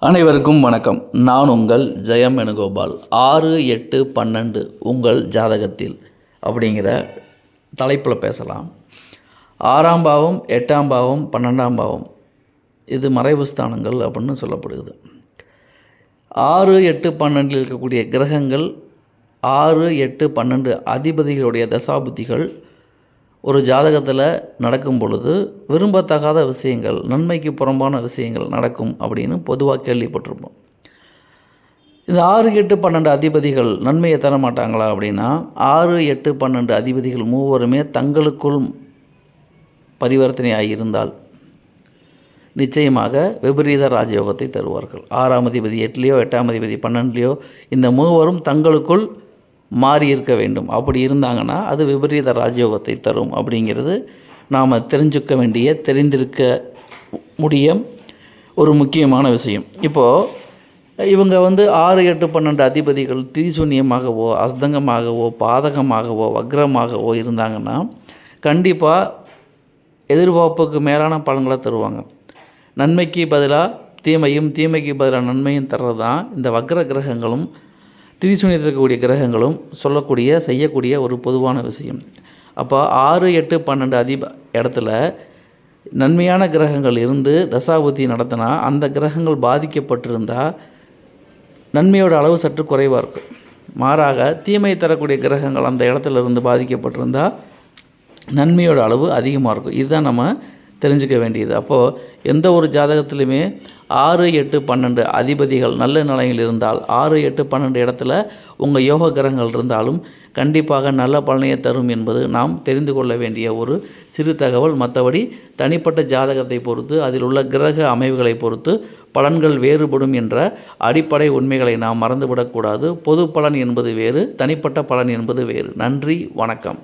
அனைவருக்கும் வணக்கம். நான் உங்கள் ஜெயம் வேணுகோபால். ஆறு எட்டு பன்னெண்டு உங்கள் ஜாதகத்தில் அப்படிங்கிற தலைப்பில் பேசலாம். ஆறாம் பாவம் எட்டாம் பாவம் பன்னெண்டாம் பாவம். இது மறைவு ஸ்தானங்கள் அப்படின்னு சொல்லப்படுகிறது. ஆறு எட்டு பன்னெண்டில் இருக்கக்கூடிய கிரகங்கள் ஆறு எட்டு பன்னெண்டு அதிபதிகளுடைய தசாபுத்திகள் ஒரு ஜாதகத்தில் நடக்கும் பொழுது விரும்பத்தகாத விஷயங்கள் நன்மைக்கு புறம்பான விஷயங்கள் நடக்கும் அப்படின்னு பொதுவாக கேள்விப்பட்டிருப்போம். இந்த ஆறு எட்டு பன்னெண்டு அதிபதிகள் நன்மையை தர மாட்டாங்களா அப்படின்னா ஆறு எட்டு பன்னெண்டு அதிபதிகள் மூவருமே தங்களுக்குள் பரிவர்த்தனையாக இருந்தால் நிச்சயமாக விபரீத ராஜயோகத்தை தருவார்கள். ஆறாம் அதிபதி எட்டுலேயோ எட்டாம் அதிபதி பன்னெண்டுலேயோ இந்த மூவரும் தங்களுக்குள் மாறி இருக்க வேண்டும். அப்படி இருந்தாங்கன்னா அது விபரீத ராஜயோகத்தை தரும் அப்படிங்கிறது நாம் தெரிஞ்சுக்க வேண்டிய தெரிந்திருக்க முடிய ஒரு முக்கியமான விஷயம். இப்போது இவங்க வந்து ஆறு எட்டு பன்னெண்டு அதிபதிகள் திரிசூன்யமாகவோ அஸ்தங்கமாகவோ பாதகமாகவோ வக்ரமாகவோ இருந்தாங்கன்னா கண்டிப்பாக எதிர்பார்ப்புக்கு மேலான பலன்களை தருவாங்க. நன்மைக்கு பதிலாக தீமையும் தீமைக்கு பதிலாக நன்மையும் தர்றது தான் இந்த வக்ர கிரகங்களும் திரிசூனியத்தில் இருக்கக்கூடிய கிரகங்களும் சொல்லக்கூடிய செய்யக்கூடிய ஒரு பொதுவான விஷயம். அப்போ ஆறு எட்டு பன்னெண்டு அதிப இடத்துல நன்மையான கிரகங்கள் இருந்து தசாபுத்தி நடத்தினா அந்த கிரகங்கள் பாதிக்கப்பட்டிருந்தால் நன்மையோட அளவு சற்று குறைவாக இருக்கும். மாறாக தீமை தரக்கூடிய கிரகங்கள் அந்த இடத்துல இருந்து பாதிக்கப்பட்டிருந்தால் நன்மையோட அளவு அதிகமாக இருக்கும். இதுதான் நம்ம தெரிஞ்சுக்க வேண்டியது. அப்போது எந்த ஒரு ஜாதகத்துலையுமே ஆறு எட்டு பன்னெண்டு அதிபதிகள் நல்ல நிலையில் இருந்தால் ஆறு எட்டு பன்னெண்டு இடத்துல உங்கள் யோக கிரகங்கள் இருந்தாலும் கண்டிப்பாக நல்ல பலனையை தரும் என்பது நாம் தெரிந்து கொள்ள வேண்டிய ஒரு சிறு தகவல். மற்றபடி தனிப்பட்ட ஜாதகத்தை பொறுத்து அதில் உள்ள கிரக அமைவுகளை பொறுத்து பலன்கள் வேறுபடும் என்ற அடிப்படை உண்மைகளை நாம் மறந்துவிடக்கூடாது. பொது பலன் என்பது வேறு தனிப்பட்ட பலன் என்பது வேறு. நன்றி வணக்கம்.